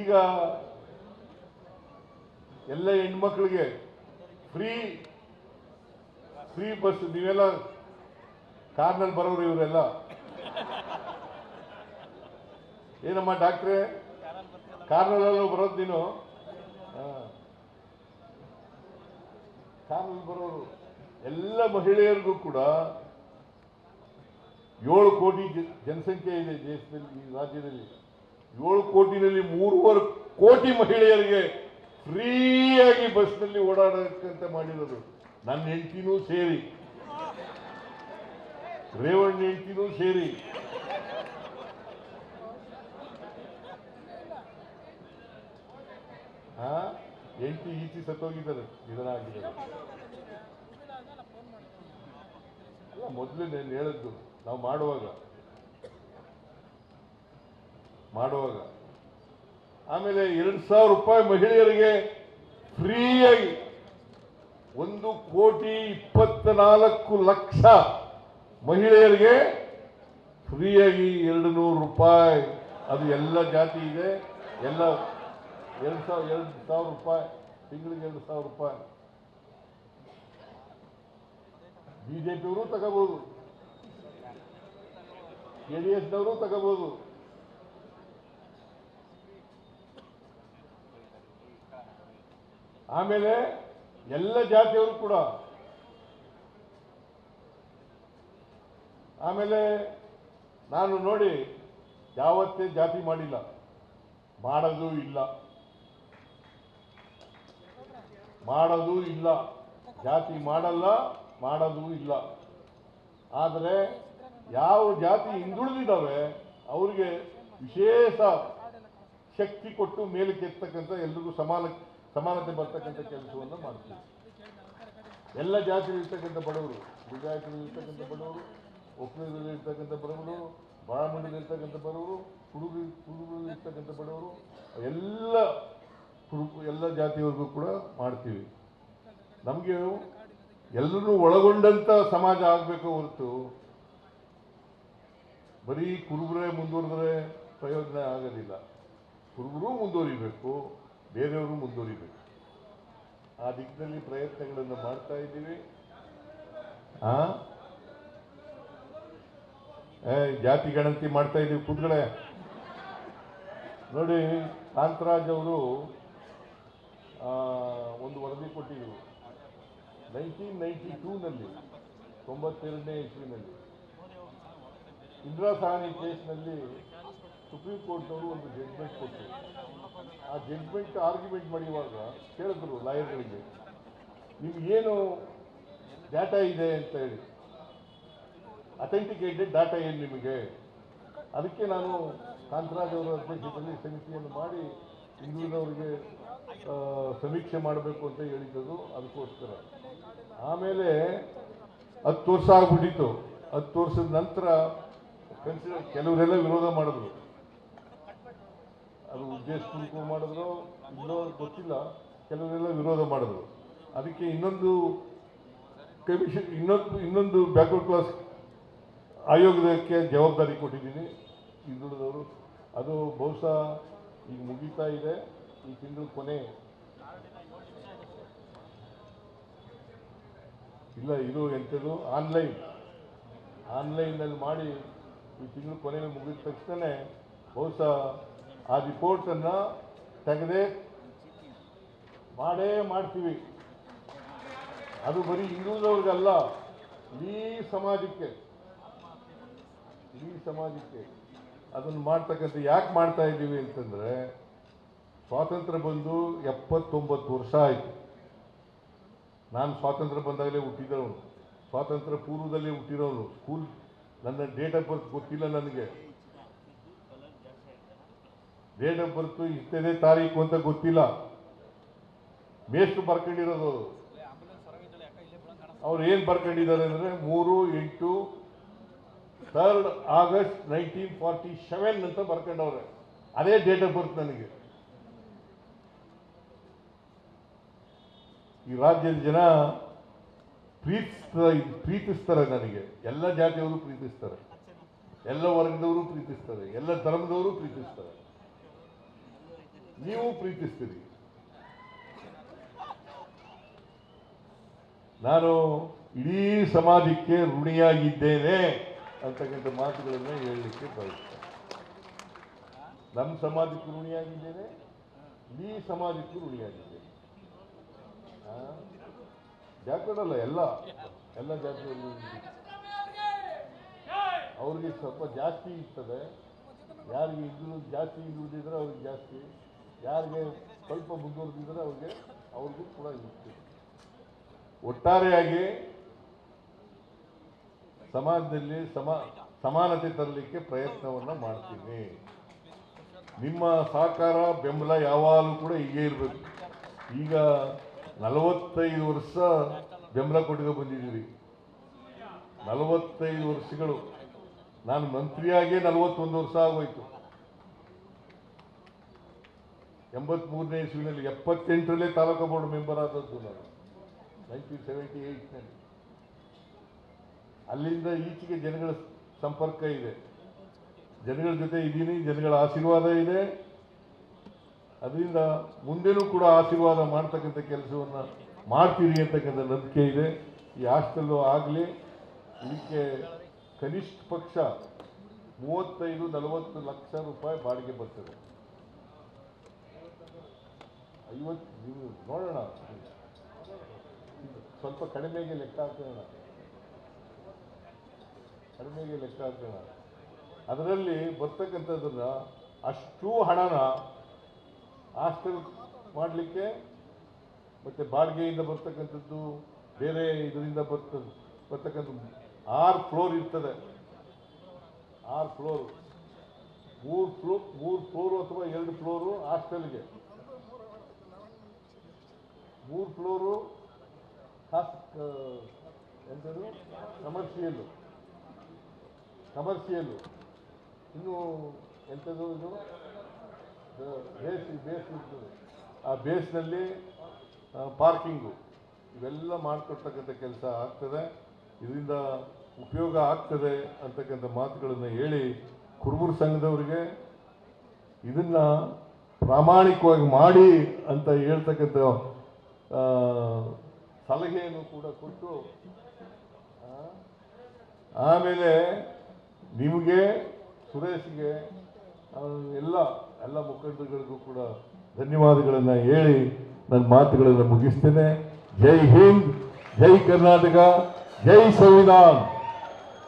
ಈಗ ಎಲ್ಲ ಹೆಣ್ಮಕ್ಳಿಗೆ ಫ್ರೀ ಫ್ರೀ ಬಸ್, ನೀವೆಲ್ಲ ಕಾರ್ನಲ್ಲಿ ಬರೋರು ಇವರೆಲ್ಲ. ಏನಮ್ಮ ಡಾಕ್ಟ್ರೆ? ಕಾರ್ನಲ್ಲೆಲ್ಲ ಬರೋದು ನೀನು? ಕಾರ್ನಲ್ಲಿ ಬರೋರು. ಎಲ್ಲ ಮಹಿಳೆಯರಿಗೂ ಕೂಡ ಏಳು ಕೋಟಿ ಜನಸಂಖ್ಯೆ ಇದೆ ದೇಶದಲ್ಲಿ, ಈ ರಾಜ್ಯದಲ್ಲಿ. ಏಳು ಕೋಟಿನಲ್ಲಿ ಮೂರುವರೆ ಕೋಟಿ ಮಹಿಳೆಯರಿಗೆ ಫ್ರೀಯಾಗಿ ಬಸ್ನಲ್ಲಿ ಓಡಾಡಕ್ಕಂತ ಮಾಡಿರೋದು. ನನ್ನ ಹೆಂಡತಿನೂ ಸೇರಿ. ರೇವಣ್ಣ ಹೆಂಡತಿನೂ ಸೇರಿ. ಹಾ ಹೆಂಡತಿ ಈಚಿ ಸತ್ತೋಗಿದ್ದಾರೆ. ನಿಧನ ಅಲ್ಲ, ಮೊದಲೇ ನಾನು ಹೇಳಿದ್ದು, ನಾವು ಮಾಡುವಾಗ ಮಾಡುವಾಗ. ಆಮೇಲೆ ಎರಡು ಸಾವಿರ ರೂಪಾಯಿ ಮಹಿಳೆಯರಿಗೆ ಫ್ರೀಯಾಗಿ ಒಂದು ಕೋಟಿ ಇಪ್ಪತ್ನಾಲ್ಕು ಲಕ್ಷ ಮಹಿಳೆಯರಿಗೆ ಫ್ರೀಯಾಗಿ ಎರಡು ನೂರು ರೂಪಾಯಿ. ಅದು ಎಲ್ಲ ಜಾತಿ ಇದೆ. ಎಲ್ಲ ಎರಡು ಸಾವಿರ ಎರಡು ಸಾವಿರ ರೂಪಾಯಿ, ತಿಂಗಳಿಗೆ ಎರಡು ಸಾವಿರ ರೂಪಾಯಿ. ಬಿಜೆಪಿಯವರು ತಗೋಬೋದು. ಜೆ ಡಿ ಎಸ್ನವರು ತಗೋಬಹುದು ಆಮೇಲೆ ಎಲ್ಲ ಜಾತಿಯವರು ಕೂಡ. ಆಮೇಲೆ ನಾನು ನೋಡಿ ಯಾವತ್ತೇ ಜಾತಿ ಮಾಡಿಲ್ಲ. ಮಾಡೋದು ಇಲ್ಲ. ಮಾಡೋದೂ ಇಲ್ಲ. ಜಾತಿ ಮಾಡಲ್ಲ, ಮಾಡೋದೂ ಇಲ್ಲ. ಆದರೆ ಯಾವ ಜಾತಿ ಹಿಂದುಳಿದಿದ್ದಾವೆ ಅವರಿಗೆ ವಿಶೇಷ ಶಕ್ತಿ ಕೊಟ್ಟು ಮೇಲಕ್ಕೆ ಎತ್ತಕ್ಕಂಥ ಎಲ್ರಿಗೂ ಸಮಾನ ಸಮಾನತೆ ಬರ್ತಕ್ಕಂಥ ಕೆಲಸವನ್ನು ಮಾಡ್ತೀವಿ. ಎಲ್ಲ ಜಾತಿಯಲ್ಲಿ ಇರ್ತಕ್ಕಂಥ ಬಡವರು ಗುಜರಾತಿನಲ್ಲಿ ಇರ್ತಕ್ಕಂಥ ಬಡವರು ಒಕ್ಕಲಿಗರಲ್ಲಿ ಇರ್ತಕ್ಕಂಥ ಬಡವರು ಬಾಳಮಂಡಲಿ ಇರ್ತಕ್ಕಂಥ ಬಡವರು ಕುಡುಗು ಕುಡುಗರಲ್ಲಿ ಇರ್ತಕ್ಕಂಥ ಬಡವರು, ಎಲ್ಲ ಕುಡುಕು ಎಲ್ಲ ಜಾತಿಯವರೆಗೂ ಕೂಡ ಮಾಡ್ತೀವಿ. ನಮಗೆ ಎಲ್ಲರೂ ಒಳಗೊಂಡಂಥ ಸಮಾಜ ಆಗಬೇಕು ಹೊರತು ಬರೀ ಕುರುಬರೇ ಮುಂದುವರೆದ್ರೆ ಪ್ರಯೋಜನ ಆಗೋದಿಲ್ಲ. ಕುರುಬರೂ ಮುಂದುವರಿಬೇಕು. ಬೇರೆಯವರು ಮುಂದುವರಿಬೇಕು. ಆ ದಿಕ್ಕಿನಲ್ಲಿ ಪ್ರಯತ್ನಗಳನ್ನು ಮಾಡ್ತಾ ಇದ್ದೀವಿ. ಆ? ಜಾತಿ ಗಣತಿ ಮಾಡ್ತಾ ಇದ್ದೀವಿ ಕೂತ್ಗಡೆ ನೋಡಿ, ಕಾಂತರಾಜ್ ಅವರು ಒಂದು ವರದಿ ಕೊಟ್ಟಿದ್ರು. ನೈನ್ಟೀನ್ ನೈಂಟಿ ಟೂನಲ್ಲಿ, ತೊಂಬತ್ತೆರಡನೇ ಇಸ್ವಿನಲ್ಲಿ. ಇಂದಿರಾ ಸಹಾನಿ ಕೇಸ್ನಲ್ಲಿ ಸುಪ್ರೀಂ ಕೋರ್ಟ್ನವರು ಒಂದು ಜಡ್ಜ್ಮೆಂಟ್ ಕೊಟ್ಟರು ಆ ಜಡ್ಜ್ಮೆಂಟ್ ಆರ್ಗ್ಯುಮೆಂಟ್ ಮಾಡುವಾಗ ಕೇಳಿದ್ರು ಲಾಯರ್ಗಳಿಗೆ ನಿಮ್ಗೇನು ಡಾಟಾ ಇದೆ ಅಂತ ಹೇಳಿ. ಅಥೆಂಟಿಕೇಟೆಡ್ ಡಾಟಾ ಏನು ನಿಮಗೆ? ಅದಕ್ಕೆ ನಾನು ಕಾಂತರಾಜ್ ಅವರ ಅಧ್ಯಕ್ಷತೆಯಲ್ಲಿ ಸಮಿತಿಯನ್ನು ಮಾಡಿ ಹಿಂದುಳಿದವರಿಗೆ ಸಮೀಕ್ಷೆ ಮಾಡಬೇಕು ಅಂತ ಹೇಳಿದ್ದು ಅದಕ್ಕೋಸ್ಕರ. ಆಮೇಲೆ ಹತ್ತು ವರ್ಷ ಆಗ್ಬಿಟ್ಟಿತ್ತು. ಹತ್ತು ವರ್ಷದ ನಂತರ ಕನ್ಸಿಡರ್ ಕೆಲವರೆಲ್ಲ ವಿರೋಧ ಮಾಡಿದ್ರು. ಅದು ಉದ್ದೇಶಪೂರ್ವಕ ಮಾಡಿದ್ರು ಇಲ್ಲೋ ಗೊತ್ತಿಲ್ಲ, ಕೆಲವರೆಲ್ಲ ವಿರೋಧ ಮಾಡಿದ್ರು. ಅದಕ್ಕೆ ಇನ್ನೊಂದು ಕಮಿಷನ್ ಇನ್ನೊಂದು ಇನ್ನೊಂದು ಬ್ಯಾಕ್ವರ್ಡ್ ಕ್ಲಾಸ್ ಆಯೋಗಕ್ಕೆ ಜವಾಬ್ದಾರಿ ಕೊಟ್ಟಿದ್ದೀನಿ. ಹಿಂದುಳಿದವರು, ಅದು ಬಹುಶಃ ಈಗ ಮುಗೀತಾ ಇದೆ. ಈ ತಿಂಗಳು ಕೊನೆ. ಇಲ್ಲ, ಇದು ಎಂಥದ್ದು? ಆನ್ಲೈನ್ ಆನ್ಲೈನಲ್ಲಿ ಮಾಡಿ ಈ ತಿಂಗಳು ಕೊನೆಗೆ ಮುಗಿದ ತಕ್ಷಣ ಬಹುಶಃ ಆ ರಿಪೋರ್ಟನ್ನು ತೆಗೆದೇ ಮಾಡೇ ಮಾಡ್ತೀವಿ. ಅದು ಬರೀ ಹಿಂದೂದವ್ರಿಗಲ್ಲ ಇಡೀ ಸಮಾಜಕ್ಕೆ ಇಡೀ ಸಮಾಜಕ್ಕೆ ಅದನ್ನು ಮಾಡ್ತಕ್ಕಂಥ ಯಾಕೆ ಮಾಡ್ತಾ ಇದ್ದೀವಿ ಅಂತಂದರೆ, ಸ್ವಾತಂತ್ರ್ಯ ಬಂದು ಎಪ್ಪತ್ತೊಂಬತ್ತು ವರ್ಷ ಆಯಿತು. ನಾನು ಸ್ವಾತಂತ್ರ್ಯ ಬಂದಾಗಲೇ ಹುಟ್ಟಿದವನು. ಸ್ವಾತಂತ್ರ್ಯ ಪೂರ್ವದಲ್ಲೇ ಹುಟ್ಟಿರೋನು. ಸ್ಕೂಲ್, ನನ್ನ ಡೇಟ್ ಆಫ್ ಬರ್ತ್ ಗೊತ್ತಿಲ್ಲ ನನಗೆ. ಡೇಟ್ ಆಫ್ ಬರ್ತು ಇಷ್ಟನೇ ತಾರೀಕು ಅಂತ ಗೊತ್ತಿಲ್ಲ. ಮೇಷ್ಟು ಬರ್ಕೊಂಡಿರೋದು. ಅವರು ಏನು ಬರ್ಕೊಂಡಿದ್ದಾರೆ ಅಂದರೆ ಮೂರು, ಎಂಟು third August nineteen forty seven ಅಂತ ಬರ್ಕೊಂಡವ್ರೆ. ಅದೇ ಡೇಟ್ ಆಫ್ ಬರ್ತ್ ನನಗೆ. ಈ ರಾಜ್ಯದ ಜನ ಪ್ರೀತಿಸ್ತಾರೆ ಪ್ರೀತಿಸ್ತಾರೆ ನನಗೆ. ಎಲ್ಲ ಜಾತಿಯವರು ಪ್ರೀತಿಸ್ತಾರೆ. ಎಲ್ಲ ವರ್ಗದವರು ಪ್ರೀತಿಸ್ತಾರೆ. ಎಲ್ಲ ಧರ್ಮದವರು ಪ್ರೀತಿಸ್ತಾರೆ. ನೀವು ಪ್ರೀತಿಸ್ತೀರಿ. ನಾನು ಇಡೀ ಸಮಾಜಕ್ಕೆ ಋಣಿಯಾಗಿದ್ದೇನೆ ಅಂತಕ್ಕಂಥ ಮಾತುಗಳನ್ನು ಹೇಳಲಿಕ್ಕೆ ಬಯಸ್ತೇನೆ. ನಮ್ಮ ಸಮಾಜಕ್ಕೂ ಋಣಿಯಾಗಿದ್ದೇನೆ, ಇಡೀ ಸಮಾಜಕ್ಕೂ ಋಣಿಯಾಗಿದ್ದೇನೆ. ಜಾತ್ರೆಗಳಲ್ಲ ಎಲ್ಲ ಎಲ್ಲ ಜಾತ್ರೆಗಳು ಅವ್ರಿಗೆ ಸ್ವಲ್ಪ ಜಾಸ್ತಿ ಇರ್ತದೆ. ಯಾರಿಗೆ ಇದ್ರು ಜಾಸ್ತಿ ಇರುವುದಿದ್ರೆ ಅವ್ರಿಗೆ ಜಾಸ್ತಿ ಯಾರಿಗೆ ಸ್ವಲ್ಪ ಮುಂದುವರೆದಿದ್ರೆ ಅವ್ರಿಗೆ, ಅವ್ರಿಗೂ ಕೂಡ ಇರುತ್ತೆ ಒಟ್ಟಾರೆಯಾಗಿ ಸಮಾಜದಲ್ಲಿ ಸಮ, ಸಮಾನತೆ ತರಲಿಕ್ಕೆ ಪ್ರಯತ್ನವನ್ನ ಮಾಡ್ತೀನಿ. ನಿಮ್ಮ ಸಹಕಾರ, ಬೆಂಬಲ ಯಾವಾಗಲೂ ಕೂಡ ಹೀಗೆ ಇರಬೇಕು. ಈಗ ನಲವತ್ತೈದು ವರ್ಷ ಬೆಂಬಲ ಕೊಟ್ಟಿಗೆ ಬಂದಿದ್ದೀರಿ. ನಲವತ್ತೈದು ವರ್ಷಗಳು. ನಾನು ಮಂತ್ರಿಯಾಗೇ ನಲವತ್ತೊಂದು ವರ್ಷ ಆಗೋಯ್ತು. ಎಂಬತ್ಮೂರನೇ ಇಸ್ವಿನಲ್ಲಿ ಎಪ್ಪತ್ತೆಂಟರಲ್ಲೇ ತಾಲೂಕು ಬೋರ್ಡ್ ಮೆಂಬರ್ ಆದದ್ದು ನಾನು. ನೈನ್ಟೀನ್ ಸೆವೆಂಟಿ ಏಯ್ಟ್ನಲ್ಲಿ. ಅಲ್ಲಿಂದ ಈಚೆಗೆ ಜನಗಳ ಸಂಪರ್ಕ ಇದೆ. ಜನಗಳ ಜೊತೆ ಇದ್ದೀನಿ, ಜನಗಳ ಆಶೀರ್ವಾದ ಇದೆ. ಅದರಿಂದ ಮುಂದೆನೂ ಕೂಡ ಆಶೀರ್ವಾದ ಮಾಡ್ತಕ್ಕಂಥ ಕೆಲಸವನ್ನು ಮಾಡ್ತೀರಿ ಅಂತಕ್ಕಂಥ ನಂಬಿಕೆ ಇದೆ. ಈ ಹಾಸ್ಟೆಲ್ಲು ಆಗಲಿ, ಇದಕ್ಕೆ ಕನಿಷ್ಠ ಪಕ್ಷ ಮೂವತ್ತೈದು ನಲವತ್ತು ಲಕ್ಷ ರೂಪಾಯಿ ಬಾಡಿಗೆ ಬರ್ತದೆ. ಐವತ್ತು ನೀವು ನೋಡೋಣ. ಸ್ವಲ್ಪ ಕಡಿಮೆಗೆ ಲೆಕ್ಕ ಹಾಕೋಣ. ಕಡಿಮೆಗೆ ಲೆಕ್ಕ ಹಾಕೋಣ. ಅದರಲ್ಲಿ ಬರ್ತಕ್ಕಂಥದ್ದನ್ನ ಅಷ್ಟು ಹಣನ ಹಾಸ್ಟೆಲ್ ಮಾಡಲಿಕ್ಕೆ ಮತ್ತೆ ಬಾಡಿಗೆಯಿಂದ ಬರ್ತಕ್ಕಂಥದ್ದು, ಬೇರೆ ಇದರಿಂದ ಬರ್ತ ಬರ್ತಕ್ಕಂಥ ಆರು ಫ್ಲೋರ್ ಇರ್ತದೆ. ಆರು ಫ್ಲೋರ್. ಮೂರು ಫ್ಲೋ, ಮೂರು ಫ್ಲೋರು ಅಥವಾ ಎರಡು ಫ್ಲೋರು ಹಾಸ್ಟೆಲ್ಗೆ. ಮೂರು ಫ್ಲೋರು ಹಾಸ್ ಎಂಥದ್ದು ಕಮರ್ಷಿಯಲ್ಲು. ಕಮರ್ಷಿಯಲ್ಲು. ಇನ್ನು ಎಂಥದ್ದು ಇದು? ಬೇಸ್ ಬೇಸ್ ಇರ್ತದೆ. ಆ ಬೇಸ್ನಲ್ಲಿ ಪಾರ್ಕಿಂಗು. ಇವೆಲ್ಲ ಮಾಡಿಕೊಡ್ತಕ್ಕಂಥ ಕೆಲಸ ಆಗ್ತದೆ. ಇದರಿಂದ ಉಪಯೋಗ ಆಗ್ತದೆ ಅಂತಕ್ಕಂಥ ಮಾತುಗಳನ್ನು ಹೇಳಿ ಕುರುಬೂರು ಸಂಘದವರಿಗೆ ಇದನ್ನು ಪ್ರಾಮಾಣಿಕವಾಗಿ ಮಾಡಿ ಅಂತ ಹೇಳ್ತಕ್ಕಂಥ ಸಲಹೆಯನ್ನು ಕೂಡ ಕೊಟ್ಟು ಆಮೇಲೆ ನಿಮಗೆ, ಸುರೇಶ್ಗೆ ಎಲ್ಲ ಎಲ್ಲ ಮುಖಂಡರುಗಳಿಗೂ ಕೂಡ ಧನ್ಯವಾದಗಳನ್ನು ಹೇಳಿ ನನ್ನ ಮಾತುಗಳನ್ನು ಮುಗಿಸ್ತೇನೆ. ಜೈ ಹಿಂದ್, ಜೈ ಕರ್ನಾಟಕ, ಜೈ ಸಂವಿಧಾನ್.